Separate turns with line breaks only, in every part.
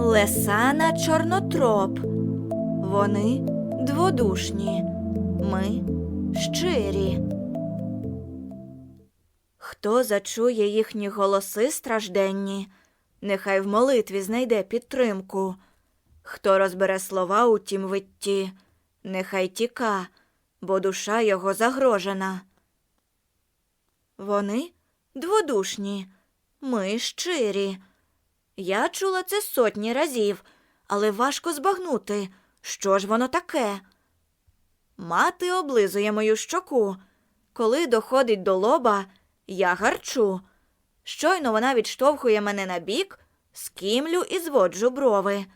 Лесана Чорнотроп. Вони дводушні. Ми щирі. Хто зачує їхні голоси стражденні, нехай в молитві знайде підтримку. Хто розбере слова у тім витті, нехай тіка, бо душа його загрожена. Вони дводушні, ми щирі. Я чула це сотні разів, але важко збагнути, що ж воно таке. Мати облизує мою щоку. Коли доходить до лоба, я гарчу. Щойно вона відштовхує мене на бік, скімлю і зводжу брови.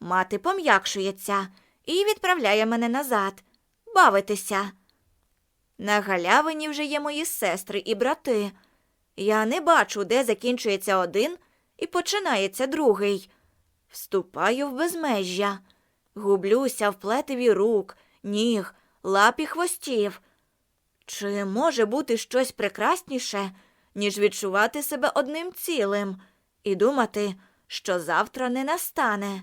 Мати пом'якшується і відправляє мене назад бавитися. На галявині вже є мої сестри і брати. Я не бачу, де закінчується один і починається другий. Вступаю в безмежжя, гублюся в плетиві рук, ніг, лап і хвостів. Чи може бути щось прекрасніше, ніж відчувати себе одним цілим і думати, що завтра не настане?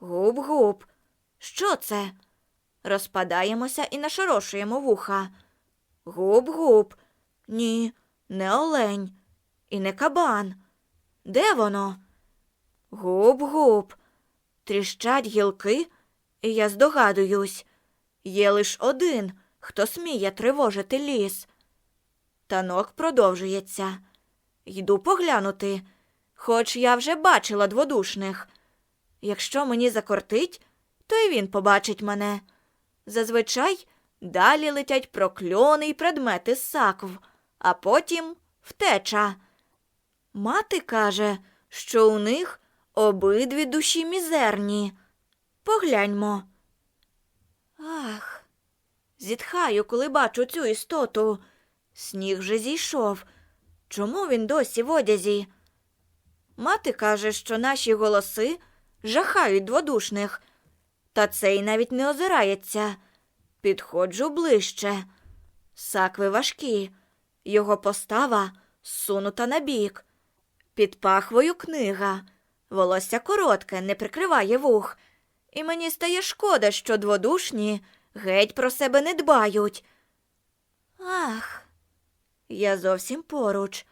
Губ-губ, що це? Розпадаємося і нашорошуємо вуха. Губ-губ. Ні, не олень і не кабан. Де воно? Губ-губ. Тріщать гілки, і я здогадуюсь. Є лиш один, хто сміє тривожити ліс. Танок продовжується. Йду поглянути, хоч я вже бачила дводушних. Якщо мені закортить, то й він побачить мене. Зазвичай далі летять прокльони й предмети сакв, а потім втеча. Мати каже, що у них обидві душі мізерні. Погляньмо. Ах, зітхаю, коли бачу цю істоту. Сніг вже зійшов. Чому він досі в одязі? Мати каже, що наші голоси жахають дводушних, та цей навіть не озирається. Підходжу ближче. Сакви важкі, його постава сунута набік. Під пахвою книга, волосся коротке, не прикриває вух. І мені стає шкода, що дводушні геть про себе не дбають. Ах, я зовсім поруч.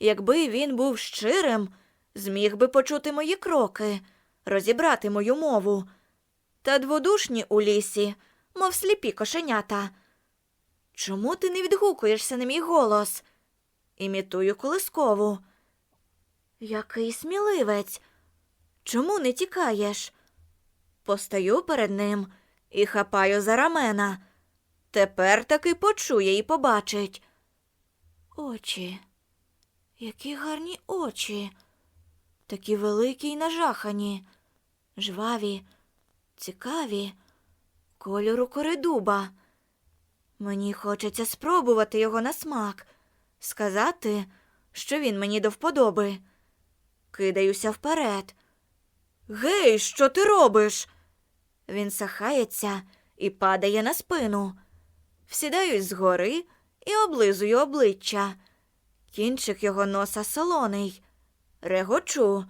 Якби він був щирим, зміг би почути мої кроки, розібрати мою мову. Та дводушні у лісі, мов сліпі кошенята. Чому ти не відгукуєшся на мій голос? Імітую колискову. Який сміливець. Чому не тікаєш? Постаю перед ним і хапаю за рамена. Тепер таки почує і побачить. Очі, які гарні очі, такі великі й нажахані, жваві, цікаві, кольору коридуба. Мені хочеться спробувати його на смак, сказати, що він мені до вподоби. Кидаюся вперед. Гей, що ти робиш? Він сахається і падає на спину. Всідаюсь згори і облизую обличчя. Кінчик його носа солоний. Регочу.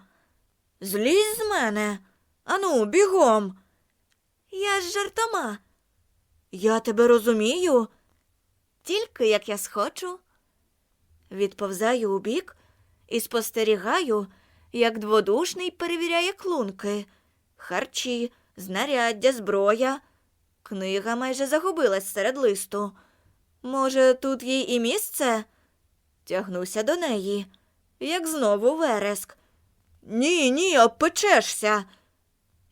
Злізь з мене. Ану, бігом. Я ж жартома. Я тебе розумію. Тільки як я схочу. Відповзаю убік і спостерігаю, як дводушний перевіряє клунки, харчі, знаряддя, зброя. Книга майже загубилась серед листу. Може, тут їй і місце? Тягнуся до неї, як знову вереск. Ні, ні, обпечешся.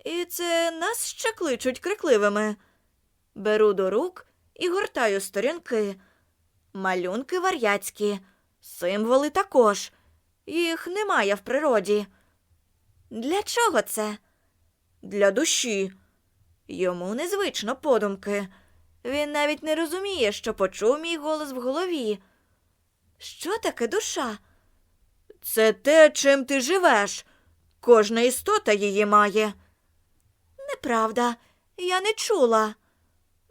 І це нас ще кличуть крикливими. Беру до рук і гортаю сторінки. Малюнки вар'яцькі, символи також. Їх немає в природі. Для чого це? Для душі. Йому незвично подумки. Він навіть не розуміє, що почув мій голос в голові. Що таке душа? Це те, чим ти живеш. Кожна істота її має. Неправда, я не чула.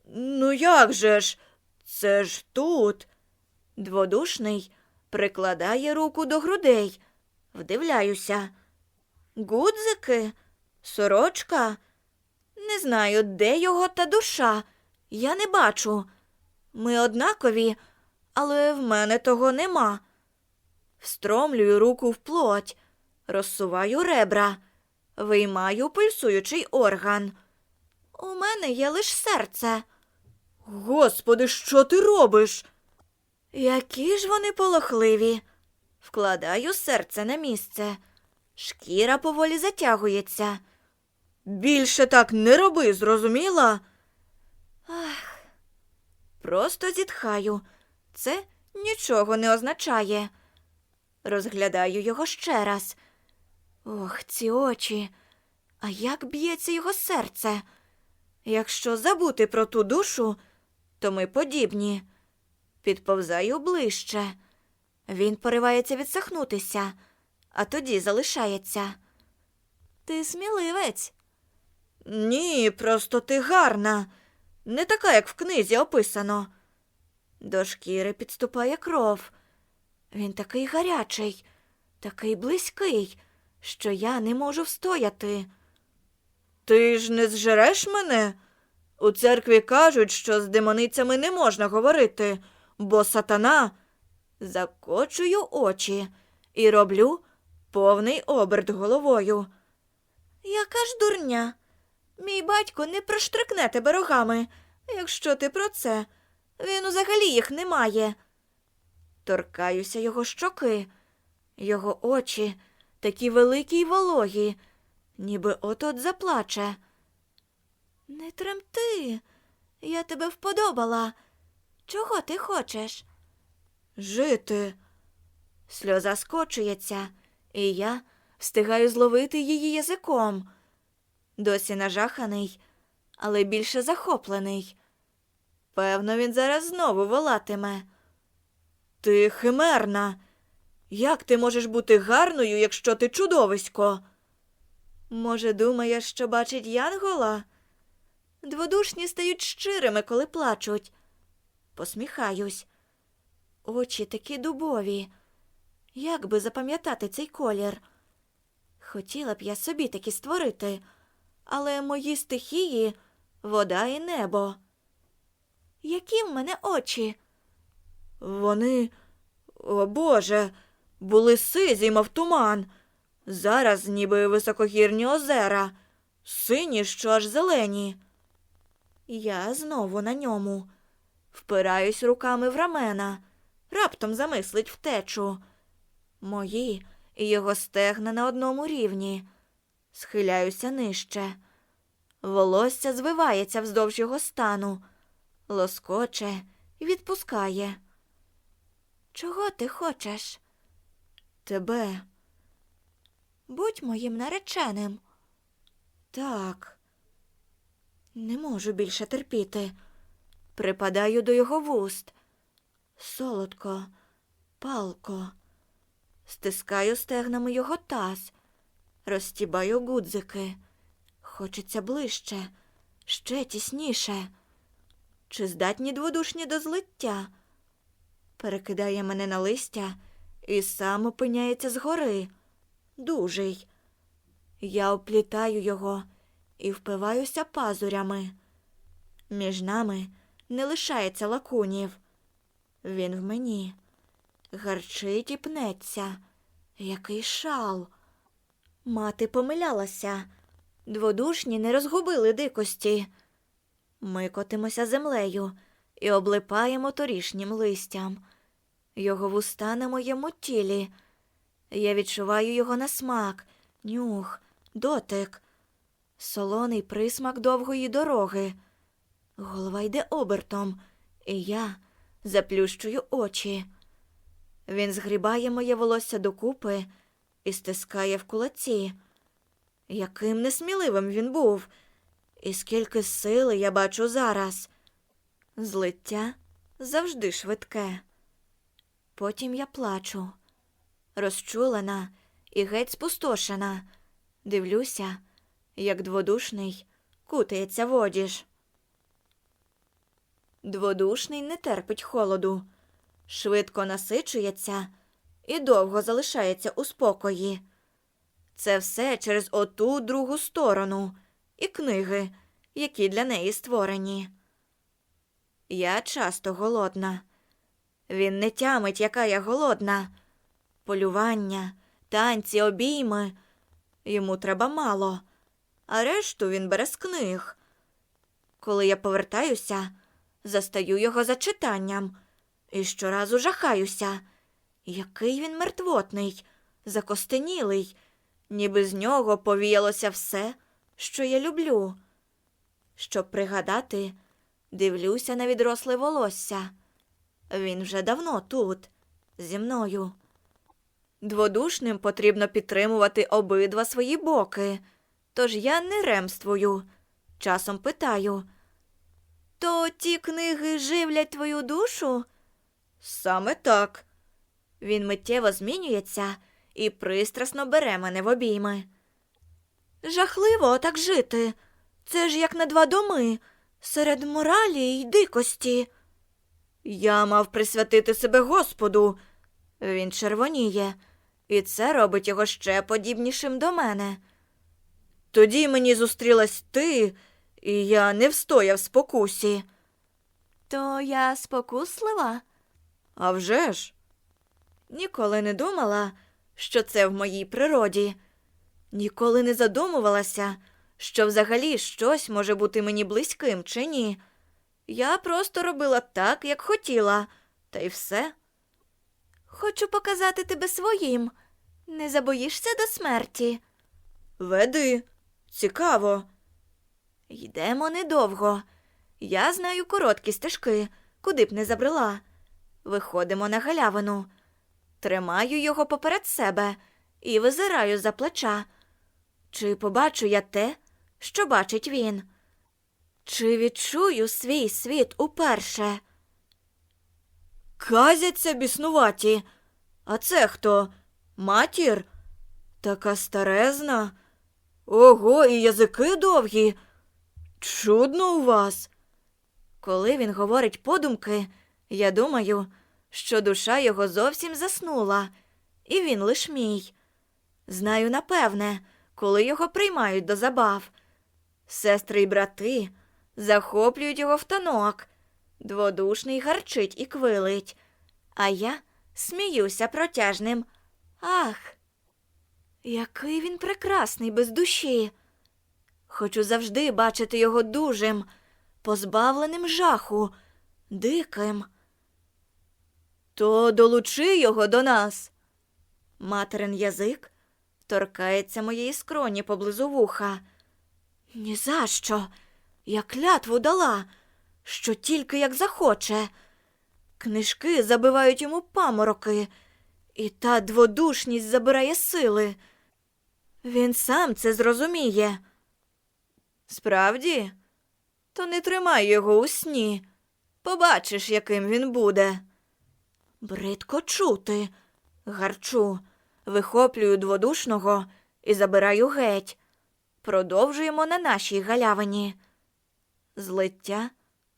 Ну, як же ж? Це ж тут. Дводушний прикладає руку до грудей. Вдивляюся. Гудзики? Сорочка? Не знаю, де його та душа. Я не бачу. Ми однакові, але в мене того нема. Встромлюю руку в плоть, розсуваю ребра, виймаю пульсуючий орган. У мене є лиш серце. Господи, що ти робиш? Які ж вони полохливі. Вкладаю серце на місце. Шкіра поволі затягується. Більше так не роби, зрозуміла? Ах, просто зітхаю. Це нічого не означає. Розглядаю його ще раз. Ох, ці очі. А як б'ється його серце? Якщо забути про ту душу, то ми подібні. Підповзаю ближче. Він поривається відсахнутися, а тоді залишається. Ти сміливець. Ні, просто ти гарна, не така, як в книзі описано. До шкіри підступає кров. Він такий гарячий, такий близький, що я не можу встояти. Ти ж не зжереш мене? У церкві кажуть, що з демоницями не можна говорити, бо сатана закочую очі і роблю повний оберт головою. Яка ж дурня? Мій батько не проштрикне тебе рогами, якщо ти про це. Він взагалі їх не має. Торкаюся його щоки, його очі такі великі й вологі, ніби от-от заплаче. Не тремти, я тебе вподобала. Чого ти хочеш? Жити. Сльоза скочується, і я встигаю зловити її язиком. Досі нажаханий, але більше захоплений. Певно, він зараз знову волатиме. Ти химерна. Як ти можеш бути гарною, якщо ти чудовисько? Може, думаєш, що бачить Янгола? Дводушні стають щирими, коли плачуть. Посміхаюсь. Очі такі дубові. Як би запам'ятати цей колір? Хотіла б я собі такі створити, але мої стихії вода і небо. Які в мене очі? Вони, о Боже, були сизі, мов туман. Зараз ніби високогірні озера, сині, що аж зелені. Я знову на ньому. Впираюсь руками в рамена, раптом замислить втечу. Мої і його стегна на одному рівні. Схиляюся нижче. Волосся звивається вздовж його стану, лоскоче і відпускає. Чого ти хочеш? Тебе. Будь моїм нареченим. Так. Не можу більше терпіти. Припадаю до його вуст. Солодко, палко. Стискаю стегнами його таз, розтібаю гудзики. Хочеться ближче, ще тісніше. Чи здатні дводушні до злиття? Перекидає мене на листя і сам опиняється згори. Дужий. Я оплітаю його і впиваюся пазурями. Між нами не лишається лакунів. Він в мені. Гарчить і пнеться. Який шал. Мати помилялася. Дводушні не розгубили дикості. Ми котимося землею і облипаємо торішнім листям. Його вуста на моєму тілі. Я відчуваю його на смак, нюх, дотик, солоний присмак довгої дороги. Голова йде обертом, і я заплющую очі. Він згрібає моє волосся докупи і стискає в кулаці. Яким несміливим він був, і скільки сили я бачу зараз. Злиття завжди швидке. Потім я плачу, розчулена і геть спустошена. Дивлюся, як дводушний кутається в одіж. Дводушний не терпить холоду, швидко насичується і довго залишається у спокої. Це все через оту другу сторону і книги, які для неї створені. Я часто голодна. Він не тямить, яка я голодна. Полювання, танці, обійми. Йому треба мало, а решту він бере з книг. Коли я повертаюся, застаю його за читанням і щоразу жахаюся. Який він мертвотний, закостенілий, ніби з нього повіялося все, що я люблю. Щоб пригадати, дивлюся на відросле волосся. Він вже давно тут, зі мною. Дводушним потрібно підтримувати обидва свої боки, тож я не ремствую. Часом питаю. То ті книги живлять твою душу? Саме так. Він миттєво змінюється і пристрасно бере мене в обійми. Жахливо так жити. Це ж як на два доми, серед моралі й дикості. Я мав присвятити себе Господу. Він червоніє, і це робить його ще подібнішим до мене. Тоді мені зустрілась ти, і я не встояв спокусі. То я спокуслива? А вже ж. Ніколи не думала, що це в моїй природі. Ніколи не задумувалася, що взагалі щось може бути мені близьким чи ні. Я просто робила так, як хотіла, та й все. Хочу показати тебе своїм. Не забоїшся до смерті. Веди, цікаво. Йдемо недовго. Я знаю короткі стежки, куди б не забрела. Виходимо на галявину. Тримаю його поперед себе і визираю за плеча. Чи побачу я те, що бачить він? Чи відчую свій світ уперше? Казяться біснуваті. А це хто? Матір? Така старезна. Ого, і язики довгі. Чудно у вас. Коли він говорить подумки, я думаю, що душа його зовсім заснула, і він лиш мій. Знаю напевне, коли його приймають до забав. Сестри й брати захоплюють його в танок. Дводушний гарчить і квилить, а я сміюся протяжним. Ах, який він прекрасний без душі. Хочу завжди бачити його дужим, позбавленим жаху, диким. То долучи його до нас. Материн язик торкається моєї скроні поблизу вуха. Ні за що. Я клятву дала, що тільки як захоче. Книжки забивають йому памороки, і та дводушність забирає сили. Він сам це зрозуміє. Справді, то не тримай його у сні. Побачиш, яким він буде. Бридко чути, гарчу, вихоплюю дводушного і забираю геть. Продовжуємо на нашій галявині. Злиття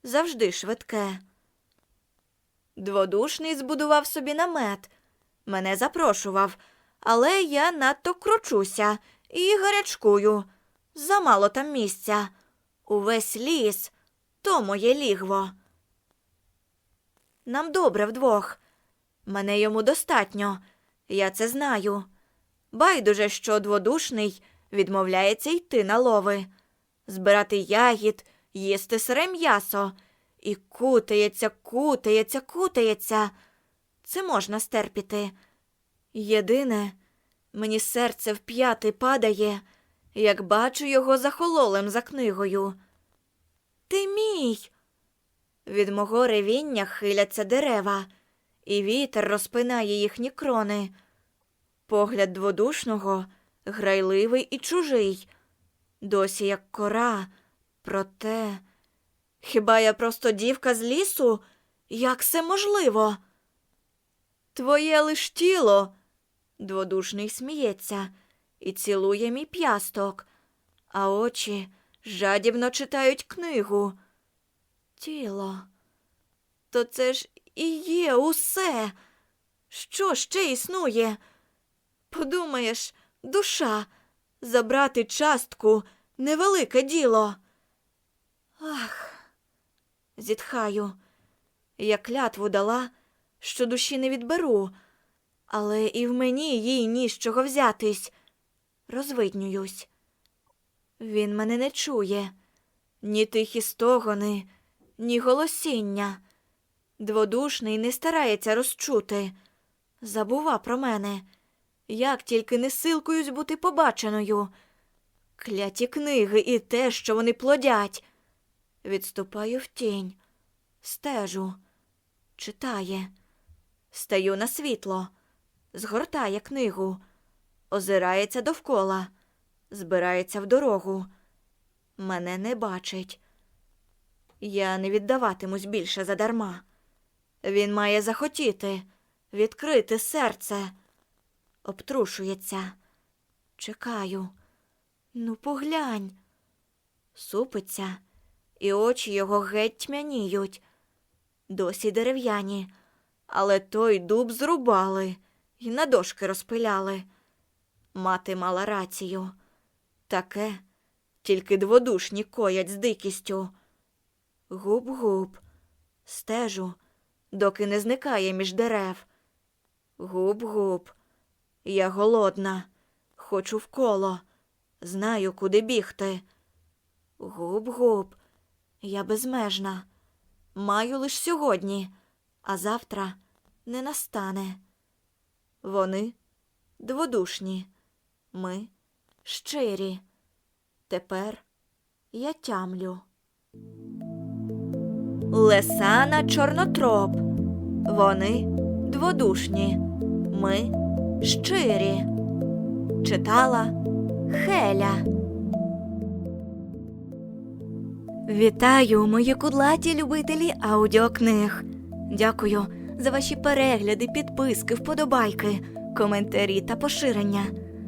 завжди швидке. Дводушний збудував собі намет. Мене запрошував, але я надто кручуся і гарячкую. Замало там місця. Увесь ліс то моє лігво. Нам добре вдвох. Мене йому достатньо, я це знаю. Байдуже, що дводушний відмовляється йти на лови, збирати ягід, їсти сире м'ясо і кутається, кутається, кутається. Це можна стерпіти. Єдине, мені серце в п'яти падає, як бачу його захололим за книгою. Ти мій. Від мого ревіння хиляться дерева, і вітер розпинає їхні крони. Погляд дводушного грайливий і чужий, досі як кора, проте. Хіба я просто дівка з лісу? Як це можливо? Твоє лиш тіло. Дводушний сміється і цілує мій п'ясток, а очі жадібно читають книгу. Тіло. То це ж і є усе. Що ще існує? Подумаєш, душа. Забрати частку невелике діло. Ах, зітхаю. Я клятву дала, що душі не відберу, але і в мені їй ні з чого взятись. Розвиднююсь. Він мене не чує, ні тихі стогони, ні голосіння. Дводушний не старається розчути. Забува про мене, як тільки не силкуюсь бути побаченою. Кляті книги і те, що вони плодять. Відступаю в тінь, стежу, читає, стаю на світло, згортає книгу, озирається довкола, збирається в дорогу. Мене не бачить. Я не віддаватимусь більше задарма. Він має захотіти, відкрити серце. Обтрушується. Чекаю. Ну, поглянь. Супиться, і очі його геть тьмяніють. Досі дерев'яні, але той дуб зрубали і на дошки розпиляли. Мати мала рацію. Таке тільки дводушні коять з дикістю. Губ-губ, стежу, доки не зникає між дерев. Губ-губ, я голодна, хочу в коло, знаю, куди бігти. Губ-губ, я безмежна, маю лиш сьогодні, а завтра не настане. Вони дводушні, ми щирі. Тепер я тямлю. Лесана Чорнотроп. Вони дводушні. Ми щирі. Читала Хеля. Вітаю, мої кудлаті любителі аудіокниг. Дякую за ваші перегляди, підписки, вподобайки, коментарі та поширення.